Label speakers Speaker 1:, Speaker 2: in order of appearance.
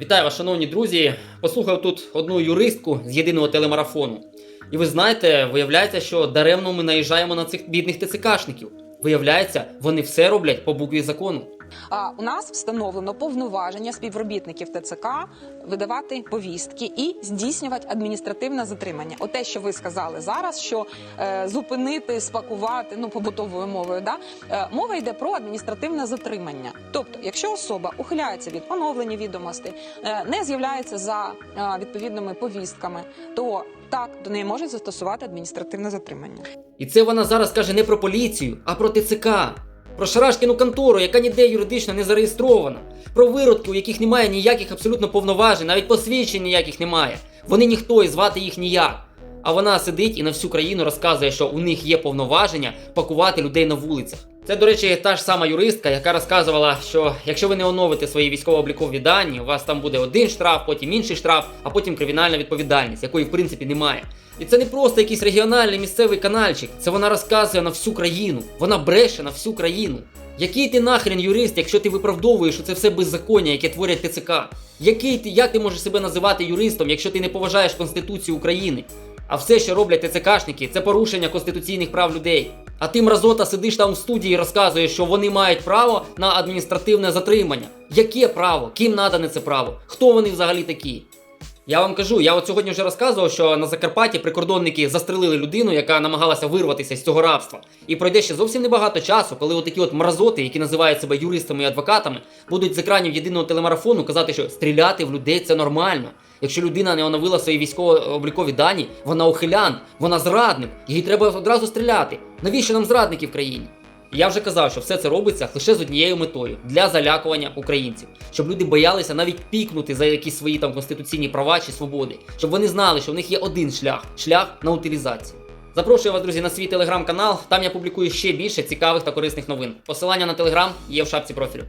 Speaker 1: Вітаю вас, шановні друзі. Послухав тут одну юристку з єдиного телемарафону. І ви знаєте, виявляється, що даремно ми наїжджаємо на цих бідних ТЦКшників. Виявляється, вони все роблять по букві закону.
Speaker 2: У нас встановлено повноваження співробітників ТЦК видавати повістки і здійснювати адміністративне затримання. Оте, що ви сказали зараз, що е, зупинити, спакувати, ну побутовою мовою, да е, мова йде про адміністративне затримання. Тобто, якщо особа ухиляється від оновлення відомостей, е, не з'являється за е, відповідними повістками, то так до неї можуть застосувати адміністративне затримання.
Speaker 1: І це вона зараз каже не про поліцію, а про ТЦК. Про Шарашкіну контору, яка ніде юридично не зареєстрована. Про виродки, у яких немає ніяких абсолютно повноважень, навіть посвідчень ніяких немає. Вони ніхто і звати їх ніяк. А вона сидить і на всю країну розказує, що у них є повноваження пакувати людей на вулицях. Це, до речі, та ж сама юристка, яка розказувала, що якщо ви не оновите свої військово-облікові дані, у вас там буде один штраф, потім інший штраф, а потім кримінальна відповідальність, якої в принципі немає. І це не просто якийсь регіональний місцевий канальчик, це вона розказує на всю країну. Вона бреше на всю країну. Який ти нахрен юрист, якщо ти виправдовуєш, що це все беззаконня, яке творять ТЦК? Який ти, як ти можеш себе називати юристом, якщо ти не поважаєш Конституцію України? А все, що роблять ТЦКшники, це порушення конституційних прав людей. А ти, мразота, сидиш там в студії і розказуєш, що вони мають право на адміністративне затримання. Яке право? Ким надане це право? Хто вони взагалі такі? Я вам кажу, я от сьогодні вже розказував, що на Закарпатті прикордонники застрелили людину, яка намагалася вирватися з цього рабства. І пройде ще зовсім небагато часу, коли отакі от мразоти, які називають себе юристами і адвокатами, будуть з екранів єдиного телемарафону казати, що стріляти в людей це нормально. Якщо людина не оновила свої військово-облікові дані, вона ухилян, вона зрадник, її треба одразу стріляти. Навіщо нам зрадники в країні? Я вже казав, що все це робиться лише з однією метою для залякування українців, щоб люди боялися навіть пікнути за якісь свої там конституційні права чи свободи, щоб вони знали, що в них є один шлях шлях на утилізацію. Запрошую вас, друзі, на свій телеграм-канал. Там я публікую ще більше цікавих та корисних новин. Посилання на телеграм є в шапці профілю.